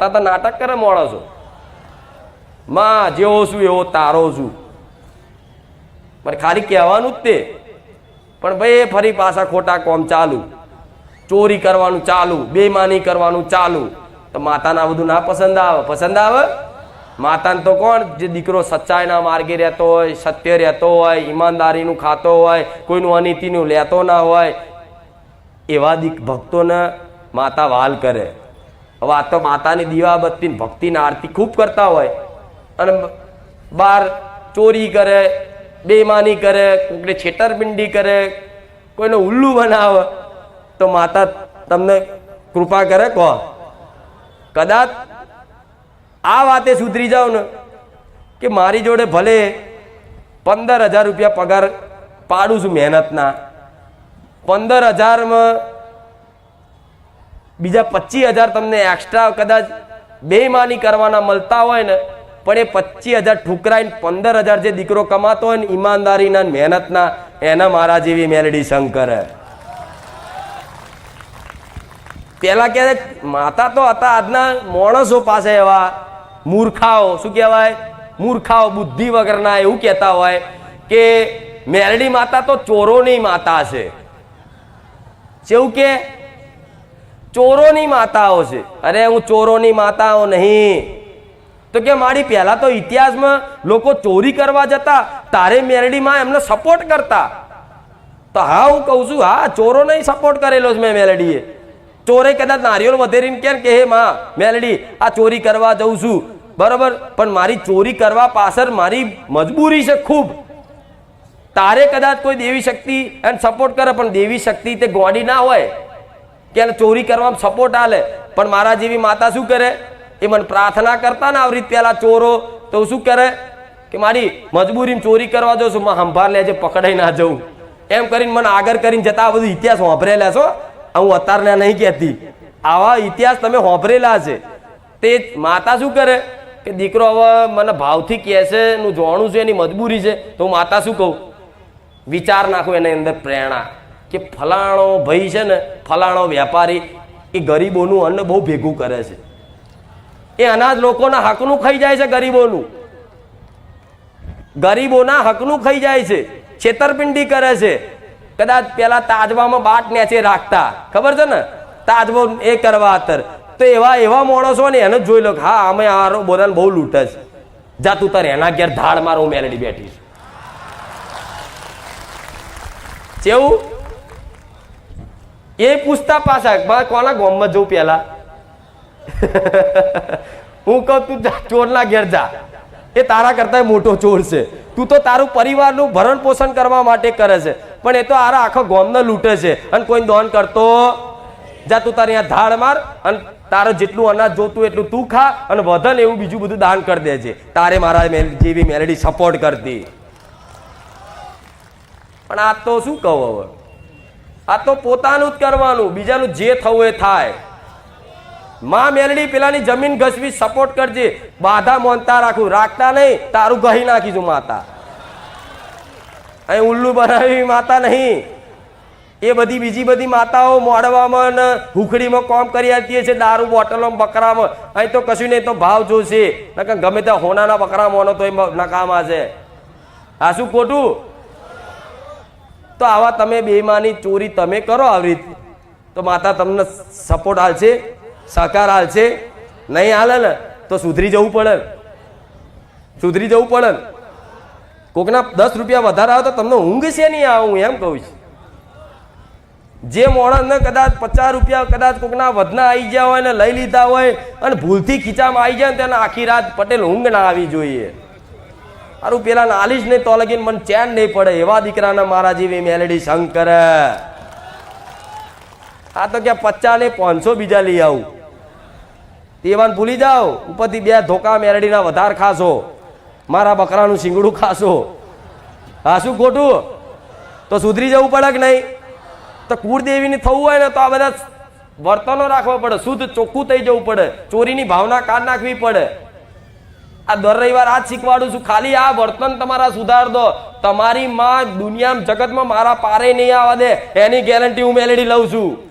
માતા તો નાટક કરે માણસો માં, જેવો છું એવો તારો છું. પણ ખાલી કહેવાનું જ તે. પણ ભાઈ ફરી પાછા ખોટા કોમ ચાલુ. ચોરી કરવાનું ચાલુ બેમાની કરવાનું ચાલુ. તો માતાને બધું ના પસંદ આવે? પસંદ આવે? માતાને તો કોણ? જે દીકરો સચ્ચાઈના માર્ગે રહેતો હોય, સત્ય રહેતો હોય, ઈમાનદારીનું ખાતો હોય, કોઈનું અનીતિનું લેતો ના હોય, એવા દીક ભક્તોને માતા વાલ કરે. હવે આ તો માતાની દીવાબત્તી ભક્તિની આરતી ખૂબ કરતા હોય. અને બાર ચોરી કરે બેમાની કરે કોઈને છેતરપિંડી કરે, કોઈને ઉલ્લુ બનાવે, તો માતા તમને કૃપા કરે કહો. કદાચ આ વાતે સુધરી જાઓ ને કે મારી જોડે ભલે પંદર હજાર રૂપિયા પગાર પાડું છું મહેનતના, પંદર હજારમાં બીજા પચીસ હજાર તમને એક્સ્ટ્રા કદાચ બેમાની કરવાના મળતા હોય ને, પણ એ પચીસ હજાર ઠુકરાઈને પંદર હજાર જે દીકરો કમાતો હોય ને, ઈમાનદારીના મહેનતના, એના મારા જેવી મેલડી શંકર. પેલા ક્યારે માતા તો હતા આજના માણસો પાસે એવા મૂર્ખાઓ, શું કહેવાય? મૂર્ખાઓ, બુદ્ધિ વગરના એવું કહેતા હોય કે મેલડી માતા તો ચોરોની માતા છે. જેવું કે ચોરોની માતાઓ છે. અરે હું ચોરોની માતાઓ નહીં. તો કે મારી પહેલા તો ઇતિહાસમાં લોકો ચોરી કરવા જતા, તારે મેરડીમાં એમને સપોર્ટ કરતા. તો હા, હું કહું છું, હા, ચોરો નહીં સપોર્ટ કરેલો છે મેં મેલડીએ ચોરે કદાચ નારિયેળ વધેરીને કેમ કે, હે માં મેલડી આ ચોરી કરવા જઉં છું. બરોબર? પણ મારી ચોરી કરવા પાછળ મારી મજબૂરી છે ખૂબ. તારે કદાચ કોઈ દેવી શક્તિ એને સપોર્ટ કરે, પણ દેવી શક્તિ તે ગોડી ના હોય. કે ચોરી કરવામાં સપોર્ટ આલે. પણ મારા જેવી માતા શું કરે? એ મને પ્રાર્થના કરતા ને આવી રીતે પેલા ચોરો તો શું કરે? કે મારી મજબૂરીમાં ચોરી કરવા જાઉં છું માં સંભાળ લેજે પકડાઈ ના જવું એમ કરીને મને આગળ કરીને જતા આ બધું ઇતિહાસ વાંભરેલા છો હું. અત્યારના નહીં કહેતી. આવા ઇતિહાસ તમે વાપરેલા છે. તે માતા શું કરે? કે દીકરો હવે મને ભાવથી કહે છે હું જાણું છું, એની મજબૂરી છે. તો હું માતા શું કહું? વિચાર નાખું એની અંદર પ્રેરણા. કે ફલાણો ભાઈ છે ને, ફલાણો વેપારી, એ ગરીબોનું અન્ન બહુ ભેગું કરે છે. એ અનાજ લોકોના હકનું ખાઈ જાય છે ગરીબોનું. ગરીબોના હકનું ખાઈ જાય છે, છેતરપિંડી કરે છે. કદાચ પેલા તાજવામાં બાટ નેચે રાખતા, ખબર છે ને? તાજવો એ કરવા અત્યારે તો એવા એવા માણસો ને એને જોઈ લો હા અમે આરો બધાને બહુ લૂંટે છે. જા તું તારે એના ઘેર ધાડ મારો હું મેલડી બેઠી છું. કેવું એ પૂછતા પાછા મારે કોના ગોમમાં જવું પેલા? હું કહું, તું ચોરના ઘેર જા. એ તારા કરતા મોટો ચોર છે. તું તો તારું પરિવારનું ભરણ પોષણ કરવા માટે કરે છે. પણ એ તો આરા આખો ગોમને લૂંટે છે. અને કોઈ દોન કરતો જા, તું તારે અહીંયા ધાડ માર અને તારે જેટલું અનાજ જોતું એટલું તું ખા અને વધન એવું બીજું બધું દાન કરી દેજે તારે મારા જેવી મેલેડી સપોર્ટ કરતી. પણ આ તો શું કહું હવે? આ તો પોતાનું જ કરવાનું, બીજાનું જે થવું એ થાય. માં મેલડી પેલાની જમીન ઘસવી સપોર્ટ કરજે. બાધા મોનતા રાખું. રાખતા નહીં, તારું ગહી નાખીશું માતા. અહીં ઉલ્લુ બનાવી માતા નહીં. એ બધી બીજી બધી માતાઓ મોડવામાં ને હુખડીમાં કોમ કરી આવતી છે, દારૂ બોટલોમાં, બકરામાં. અહીં તો કશું નહીં, તો ભાવ જોશે. નકર ગમે ત્યાં હોનાના બકરા મોનો તો એ નકામા છે આ શું ખોટું? તો આવા તમે બેમાની ચોરી તમે કરો આવી રીતે. તો માતા તમને સપોર્ટ હાલશે સહકાર હાલશે નહીં હાલે ને તો સુધરી જવું પડે. સુધરી જવું પડે. કોકના દસ રૂપિયા વધારે આવે તો તમને ઊંઘ છે નહીં આવે હું એમ કહું છું. જે મોણસને કદાચ પચાસ રૂપિયા કદાચ કોકના વધના આવી ગયા હોય ને લઈ લીધા હોય અને ભૂલથી ખીચામાં આવી જાય ને તેને આખી રાત પટેલ ઊંઘ ના આવી જોઈએ. સારું પેલા નાલીશ નહીં તો લગીને મને ચેન નહીં પડે. એવા દીકરાના મારા જેવી મેલેડી શંકર. આ તો ક્યાં પચાસ ને પાંચસો બીજા લઈ આવું. તેવાન ભૂલી જાઓ. ઉપરથી બે ધોકા મેરડીના વધાર ખાશો. મારા બકરાનું શીંગડું ખાશો. હા, શું ખોટું? તો સુધરી જવું પડે કે નહીં? તો કુળદેવીને થવું હોય ને તો આ બધા વર્તનો રાખવા પડે. શુદ્ધ ચોખ્ખું થઈ જવું પડે. ચોરીની ભાવના કાઢ નાખવી પડે. આ દર રવિવાર આ જ શીખવાડું છું. ખાલી આ વર્તન તમારા સુધાર દો તમારી માં દુનિયામાં જગતમાં મારા પારે નહીં આવવા દે. એની ગેરંટી હું મેલેડી લઉં છું.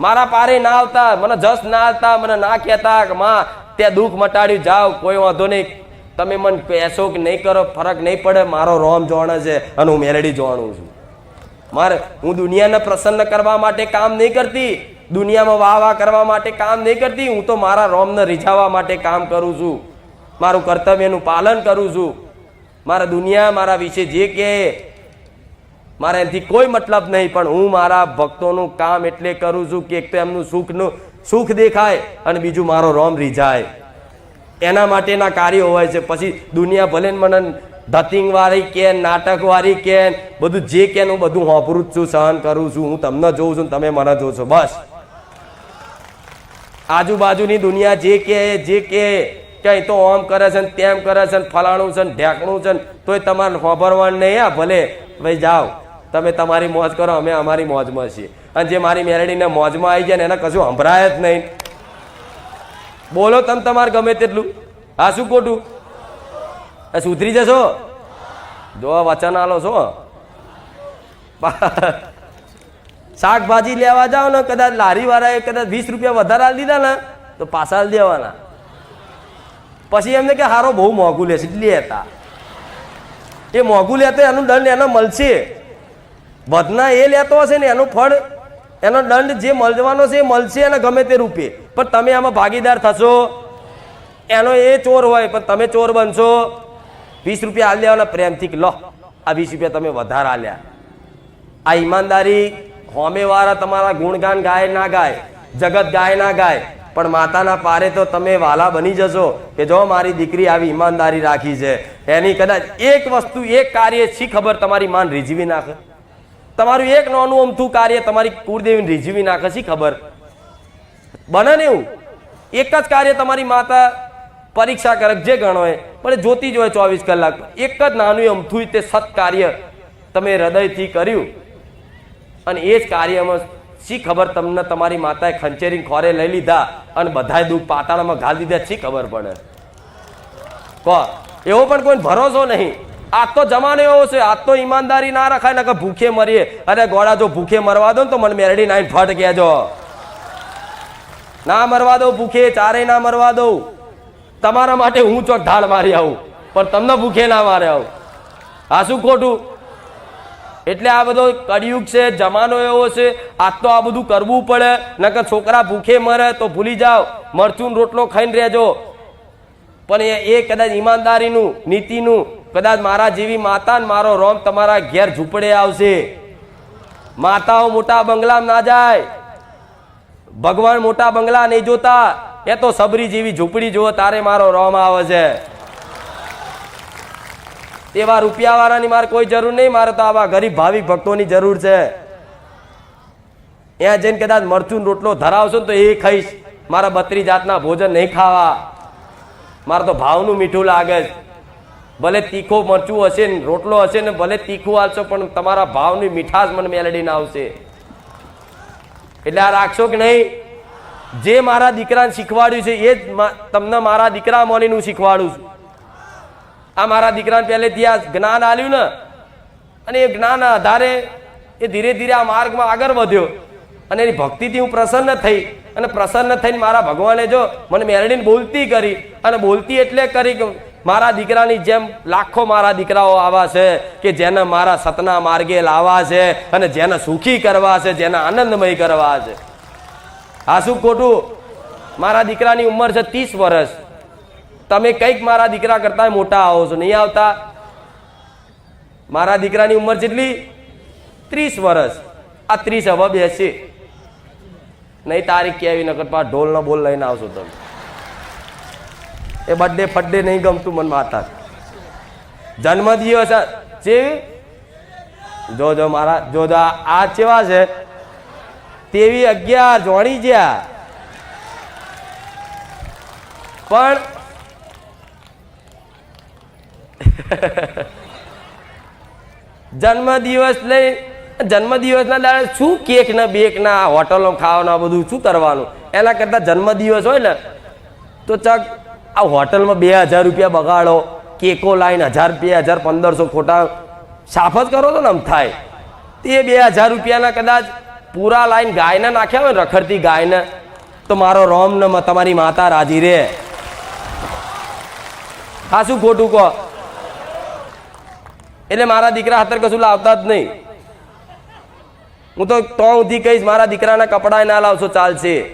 મારા પારે ના આવતા, મને જસ ના આવતા, મને ના કહેતા માં તે દુઃખ મટાડ્યું, જાઓ, કોઈ વાંધો નહીં. તમે મને કહેશો કે નહીં કરો, ફરક નહીં પડે. મારો રોમ જોણે છે અને હું મેલેડી જોવાનું છું. મારે, હું દુનિયાને પ્રસન્ન કરવા માટે કામ નહીં કરતી. દુનિયામાં વાહ વાહ કરવા માટે કામ નહીં કરતી, હું તો મારા રોમને રીઝાવવા માટે કામ કરું છું. મારું કર્તવ્યનું પાલન કરું છું. મારા દુનિયા મારા વિશે જે કહે, મારા એનાથી કોઈ મતલબ નહીં, પણ હું મારા ભક્તોનું કામ એટલે કરું છું કે એક તો એમનું સુખનું, સુખ દેખાય અને બીજું મારો રોમ રીઝાય. એના માટેના કાર્યો હોય છે. પછી દુનિયા ભલે મને ધતિંગવાળી કે નાટકવાળી કે બધું જે કે હું બધું હોપરું જ છું, સહન કરું છું. હું તમને જોઉં છું તમે મને જોઉં છો બસ. આજુબાજુની દુનિયા જે કે જે કે, ક્યાંય તો ઓમ કરે છે ને તેમ કરે છે ને ફલાણું છે ઢેકણું છે ને, તોય તમારે હોભરવાનું નહીં આ ભલે. ભાઈ જાઓ, તમે તમારી મોજ કરો, અમે અમારી મોજમાં છીએ. અને જે મારી મેરડીને મોજમાં આવી જાય ને એને કશું સંભળાય જ નહીં. બોલો તમે તમારે ગમે તેટલું. હા શું ખોટું? સુધરી જશો? જો વચન આલો છો. શાકભાજી લેવા જાઓ ને, કદાચ લારી વાળાએ કદાચ વીસ રૂપિયા વધારે લીધા ને, તો પાછા દેવાના. પછી એમને કે, હારો, બહુ મોંઘું લેશે લેતા. એ મોંઘું લેતો એનું દંડ એને મળશે. વધના એ લેતો હશે ને, એનું ફળ, એનો દંડ જે મળવાનો છે એ મળશે એને ગમે તે રૂપે. પણ તમે આમાં ભાગીદાર થશો. એનો એ ચોર હોય, પણ તમે ચોર બનશો. વીસ રૂપિયા હાલ દેવાના પ્રેમથી લો, આ વીસ રૂપિયા તમે વધારે હાલ્યા આ ઈમાનદારી હોમેવાળા તમારા ગુણગાન ગાય ના ગાય, જગત ગાય ના ગાય. પણ માતાના પારે તો તમે વાલા બની જશો કે જો મારી દીકરી આવી ઈમાનદારી રાખી છે. એની કદાચ એક વસ્તુ, એક કાર્ય છી ખબર તમારી માન રીઝવી નાખે? તમારું એક નાનું અમથું કાર્ય તમારી કુળદેવીને રીઝવી નાખે છે ખબર? બને ને એવું? એક જ કાર્ય તમારી માતા પરીક્ષા કરે, જે ગણો એ પણ જોતી જ હોય ચોવીસ કલાક. એક જ નાનું અમથું તે સત્કાર્ય તમે હૃદયથી કર્યું. અને એ જ કાર્યમાં શી ખબર તમને તમારી માતાએ ખંચેરી ખોરે લઈ લીધા અને બધાય દુઃખ પાતાળામાં ઘાલ દીધા, શી ખબર પડે? કહો, એવો પણ કોઈ ભરોસો નહીં. આજ તો જમાનો એવો છે, આજ તો ઈમાનદારી ના રખાય ને કે ભૂખે મરીએ. અરે ગોળા જો ભૂખે મરવા દો ને તો મને મેરડી નાઈન ફટ કહેજો. ના મરવા દો ભૂખે ચારેય ના મરવા દઉં. તમારા માટે હું ચોક ઢાળ મારી આવું, પણ તમને ભૂખે ના મારે આવું. આ શું ખોટું? એટલે આ બધો કળિયુગ છે, જમાનો એવો છે, આજ તો આ બધું કરવું પડે. નકર છોકરા ભૂખે મરે તો ભૂલી જાઓ. મરચું રોટલો ખાઈને રહેજો. પણ એ કદાચ ઈમાનદારીનું, નીતિનું, કદાચ મારા જેવી માતા ને મારો રોમ તમારા ઘેર ઝૂંપડે આવશે. માતાઓ મોટા બંગલામાં ના જાય. ભગવાન મોટા બંગલા નહીં જોતા. એ તો સબરી જેવી ઝૂંપડી જુઓ, તારે મારો રોમ આવે છે. એવા રૂપિયાવાળાની મારે કોઈ જરૂર નહીં, મારે તો આવા ગરીબ ભાવિક ભક્તોની જરૂર છે. ત્યાં જઈને કદાચ મરચું રોટલો ધરાવશો ને તો એ ખાઈશ. મારા બત્રી જાતના ભોજન નહીં ખાવા. મારે તો ભાવનું મીઠું લાગે જ ભલે તીખો મરચું હશે ને રોટલો હશે ને ભલે તીખું આવશો પણ તમારા ભાવની મીઠાશ મને મેલડીને આવશે. એટલે આ રાખશો કે નહીં? જે મારા દીકરાને શીખવાડ્યું છે, એ જ તમને મારા દીકરા મોનીનું શીખવાડું છું. આ મારા દીકરાને પહેલેથી આ જ્ઞાન આલ્યું ને, અને એ જ્ઞાન આધારે એ ધીરે ધીરે આ માર્ગમાં આગળ વધ્યો. અને એની ભક્તિથી હું પ્રસન્ન થઈ. અને પ્રસન્ન થઈને મારા ભગવાને જો મને મેરડીને બોલતી કરી. અને બોલતી એટલે કરી કે મારા દીકરાની જેમ લાખો મારા દીકરાઓ આવા છે કે જેને મારા સતના માર્ગે લાવવા છે અને જેને સુખી કરવા છે, જેને આનંદમય કરવા છે. આ શું ખોટું? મારા દીકરાની ઉંમર છે ત્રીસ વર્ષ. તમે કંઈક મારા દીકરા કરતા મોટા આવો છો, નહીં આવતા? મારા દીકરાની ઉંમર કેટલી ત્રીસ વર્ષ. આ ત્રીસ હવે બેસી. નહીં, તારીખ કેવી નકર પા ઢોલનો બોલ લઈને આવશો તમે. એ બર્થડે ફડ્ડે નહીં ગમતું મન માતા જન્મ દિવસ જેવી? જો જો, મારા જો જો, આ ચેવા છે? તેવી અગિયાર જોણી જ્યાં પણ જન્મદિવસ લઈ, જન્મદિવસના દાડે શું કેક ને બેક ના, હોટલો ખાવાના બધું શું કરવાનું? એના કરતાં જન્મદિવસ હોય ને, તો ચક, આ હોટલમાં બે હજાર રૂપિયા બગાડો, કેકો લાઈન હજાર બે હજાર પંદરસો ખોટા સાફ જ કરો તો ને આમ થાય. તે બે હજાર રૂપિયાના કદાચ પૂરા લાઈન ગાયને નાખ્યા હોય રખડતી ગાયને, તો મારો રોમ ને તમારી માતા રાજી રે. હા, શું ખોટું કહો? એટલે મારા દીકરા હાથર કશું લાવતા જ નહીં. હું તો તો સુધી કહીશ, મારા દીકરાના કપડાં ના લાવશો, ચાલશે.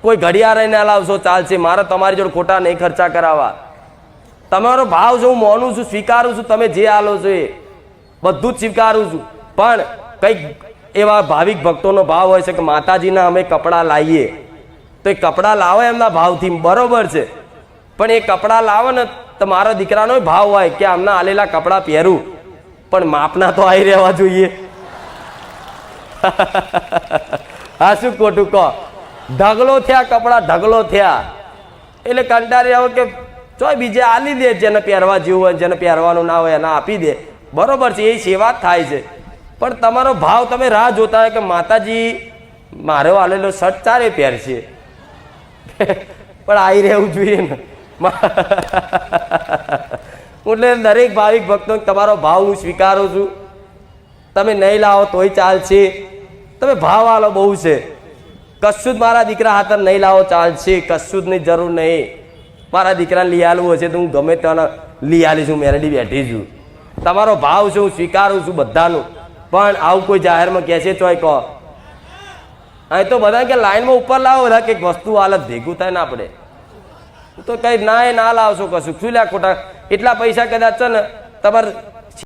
કોઈ ઘડિયાળ ના લાવશો, ચાલશે. મારે તમારી જોડે ખોટા નહીં ખર્ચા કરાવવા. તમારો ભાવ છે હું મોનું છું, સ્વીકારું છું, તમે જે આલો છો એ. બધું જ સ્વીકારું છું. પણ કંઈક એવા ભાવિક ભક્તોનો ભાવ હોય છે કે માતાજીના અમે કપડાં લાવીએ. તો એ કપડાં લાવે એમના ભાવથી, બરોબર છે. પણ એ કપડાં લાવો ને તો મારા દીકરાનો ભાવ હોય કે આમના આલેલા કપડાં પહેરું. પણ માપના તો આવી રહેવા જોઈએ. હા, શું ખોટું કહો? ઢગલો થયા, કપડાં ઢગલો થયા. એટલે કંટાળી આવો કે ચોય બીજે આલી દે, જેને પહેરવા જેવું હોય, જેને પહેરવાનું ના હોય એને આપી દે. બરોબર છે, એ સેવા થાય છે. પણ તમારો ભાવ તમે રાહ જોતા હોય કે માતાજી, મારો આલેલો શર્ટ ચારે પહેરશે? પણ આવી રહેવું જોઈએ ને. એટલે દરેક ભાવિક ભક્તો તમારો ભાવ હું સ્વીકારું છું. તમે નહીં લાવો તોય ચાલશે. તમે ભાવ આલો બહુ છે. કશું જ મારા દીકરા હાથર નહીં લાવો ચાલશે કશું જ નહીં જરૂર નહીં. મારા દીકરાને લઈ આલવું હશે તો હું ગમે ત્યાં લઈ આલીશ છું મેરેડી બેઠી છું. તમારો ભાવ છે, હું સ્વીકારું છું બધાનું. પણ આવું કોઈ જાહેરમાં કહે છે ચોય કહો. અહીં તો બધા કે લાઈનમાં ઉપર લાવો બધા કંઈક વસ્તુ હાલત ભેગું થાય ને આપણે. તો કઈ ના એ ના લાવશો કશું. શું લ્યા ખોટા? એટલા પૈસા કદાચ છે ને, તમારે